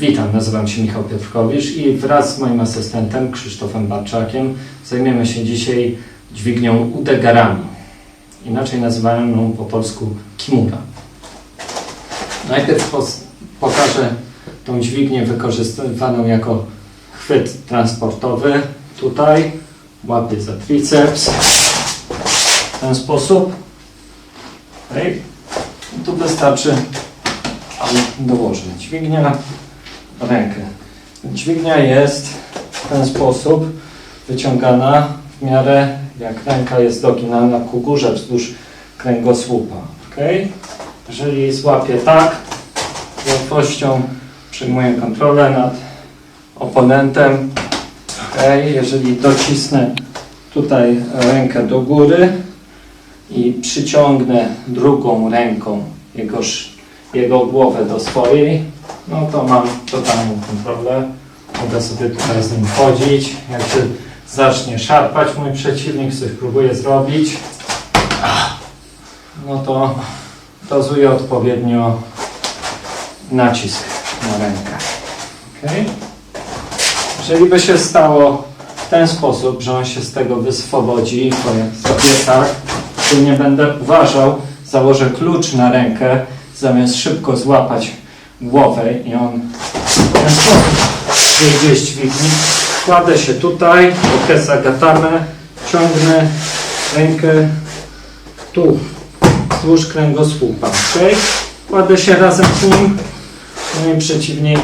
Witam, nazywam się Michał Piotrkowicz i wraz z moim asystentem Krzysztofem Barczakiem zajmiemy się dzisiaj dźwignią udegarami, inaczej nazywaną po polsku kimura. Najpierw pokażę tą dźwignię wykorzystywaną jako chwyt transportowy. Tutaj łapię za triceps w ten sposób. I tu wystarczy dołożę dźwignia, rękę. Dźwignia jest w ten sposób wyciągana w miarę jak ręka jest doginana ku górze wzdłuż kręgosłupa. Okay? Jeżeli złapię tak, z łatwością przyjmuję kontrolę nad oponentem. Okay? Jeżeli docisnę tutaj rękę do góry i przyciągnę drugą ręką jego, jego głowę do swojej, no to mam totalną kontrolę. Mogę sobie tutaj z nim chodzić. Jak się zacznie szarpać mój przeciwnik, coś próbuje zrobić, no to dozuję odpowiednio nacisk na rękę. Jeżeli by się stało w ten sposób, że on się z tego wyswobodzi i powiem sobie tak, to nie będę uważał, założę klucz na rękę, zamiast szybko złapać głowę i on w ten z dźwigni. Kładę się tutaj, rukę zagatamy, ciągnę rękę tu, wzdłuż kręgosłupa. Okay? Kładę się razem z nim, mój przeciwnik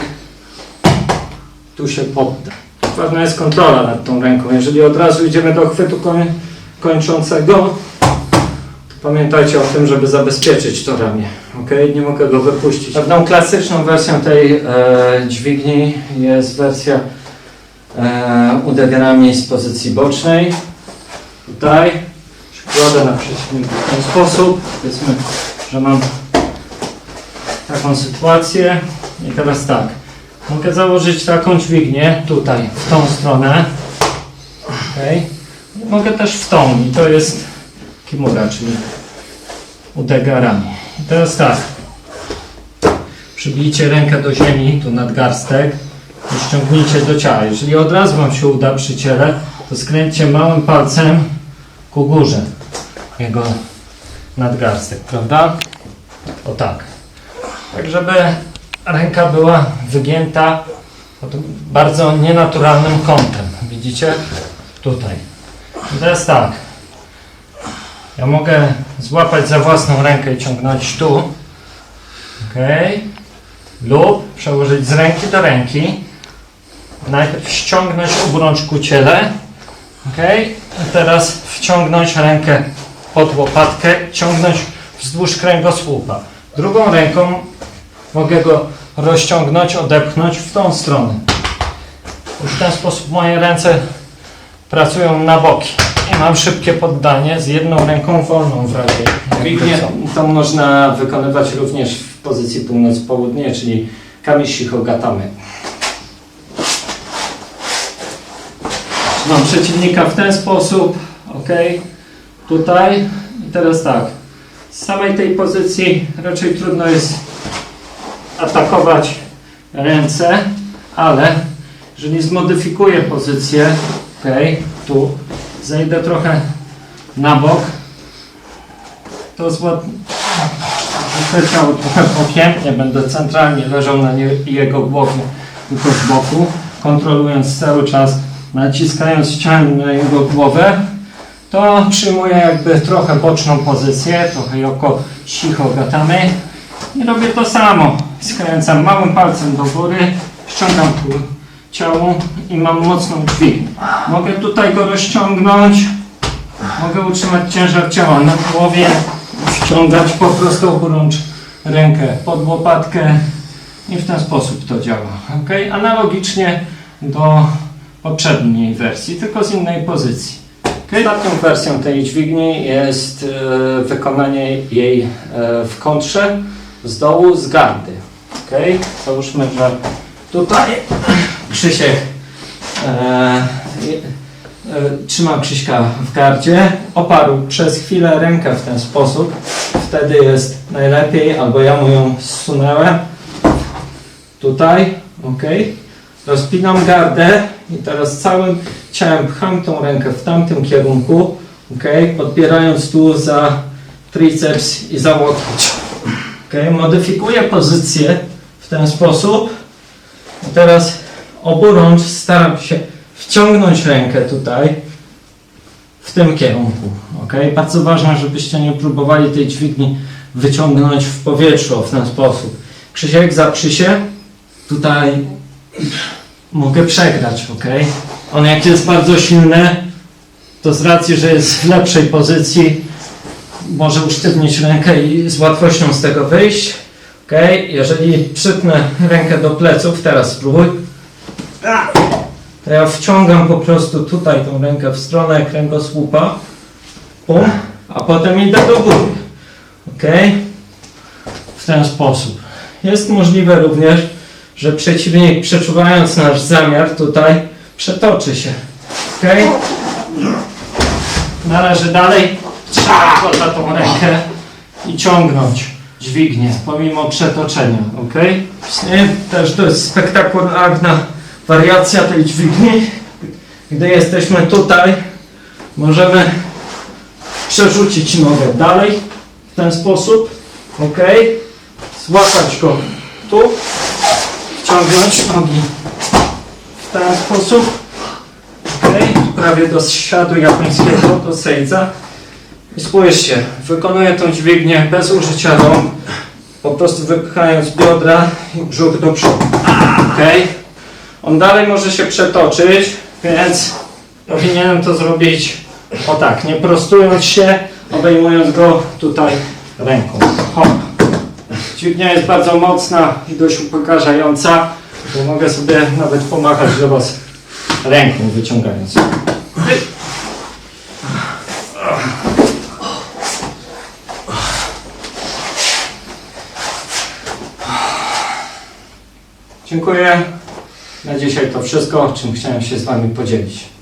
tu się podda. Ważna jest kontrola nad tą ręką. Jeżeli od razu idziemy do chwytu koń, kończącego, to pamiętajcie o tym, żeby zabezpieczyć to ramię. Ok? Nie mogę go wypuścić. Pewną klasyczną wersją tej e, dźwigni jest wersja e, udegrami z pozycji bocznej. Tutaj kładę na przeciwniku w ten sposób. Powiedzmy, że mam taką sytuację. I teraz tak. Mogę założyć taką dźwignię tutaj, w tą stronę. Okay. Mogę też w tą i to jest kimura, czyli udegarami. I teraz tak. Przybijcie rękę do ziemi, tu nadgarstek i ściągnijcie do ciała. Jeżeli od razu Wam się uda przy ciele, to skręćcie małym palcem ku górze jego nadgarstek, prawda? O tak. Tak, żeby ręka była wygięta pod bardzo nienaturalnym kątem. Widzicie? Tutaj. I teraz tak. Ja mogę złapać za własną rękę i ciągnąć tu. Ok. Lub przełożyć z ręki do ręki. Najpierw ściągnąć obrącz ku ciele. Ok. I teraz wciągnąć rękę pod łopatkę, ciągnąć wzdłuż kręgosłupa. Drugą ręką mogę go rozciągnąć, odepchnąć w tą stronę. Już w ten sposób moje ręce pracują na boki. I mam szybkie poddanie z jedną ręką wolną w razie. Dźwignię to można wykonywać również w pozycji północ-południe, czyli Kamishiho Gatamy. Mam przeciwnika w ten sposób, ok, tutaj i teraz tak, z samej tej pozycji raczej trudno jest atakować ręce, ale jeżeli zmodyfikuję pozycję, ok, tu, zejdę trochę na bok, to złot... ciało trochę bokiem, będę centralnie leżał na nie, jego głowie, tylko z boku, kontrolując cały czas, naciskając ciałem na jego głowę, to przyjmuję jakby trochę boczną pozycję, trochę oko cicho gatamy i robię to samo. Skręcam małym palcem do góry, ściągam tu ciało i mam mocną dźwignię. Mogę tutaj go rozciągnąć, mogę utrzymać ciężar ciała na głowie, ściągać po prostu obrącz rękę pod łopatkę i w ten sposób to działa. ok? Analogicznie do poprzedniej wersji, tylko z innej pozycji. Okay. Wersją tej dźwigni jest e, wykonanie jej e, w kontrze z dołu z gardy. Okay. Załóżmy, że tutaj Krzysiek e, e, trzymał Krzyśka w gardzie, oparł przez chwilę rękę w ten sposób, wtedy jest najlepiej, albo ja mu ją zsunęłem tutaj ok? Rozpinam gardę i teraz całym ciałem pcham tą rękę w tamtym kierunku, ok? Podbierając tu za triceps i za łokieć. ok? Modyfikuję pozycję w ten sposób. I teraz oburącz staram się wciągnąć rękę tutaj w tym kierunku. ok? Bardzo ważne, żebyście nie próbowali tej dźwigni wyciągnąć w powietrzu w ten sposób. Krzysiek, zaprzyj się. Tutaj mogę przegrać, ok? On jak jest bardzo silny, to z racji, że jest w lepszej pozycji, może usztywnić rękę i z łatwością z tego wyjść. ok? Jeżeli przytnę rękę do pleców, teraz spróbuj. To ja wciągam po prostu tutaj tą rękę w stronę kręgosłupa. Pum, a potem idę do góry. ok? W ten sposób. Jest możliwe również, że przeciwnik przeczuwając nasz zamiar tutaj przetoczy się. ok? Należy dalej trzymać go za tą rękę i ciągnąć dźwignię pomimo przetoczenia. ok? Właśnie też to jest spektakularna wariacja tej dźwigni. Gdy jesteśmy tutaj, możemy przerzucić nogę dalej w ten sposób. ok? Złapać go tu, wciągnąć nogi w ten sposób. ok? Prawie do siadu japońskiego, do sejdza. I spójrzcie, wykonuję tą dźwignię bez użycia rąk, po prostu wypchając biodra i brzuch do przodu. ok? On dalej może się przetoczyć, więc powinienem to zrobić o tak, nie prostując się, obejmując go tutaj ręką. Hop. Dźwignia jest bardzo mocna i dość upokarzająca, bo mogę sobie nawet pomachać do Was ręką wyciągając. Dziękuję. Na dzisiaj to wszystko, czym chciałem się z Wami podzielić.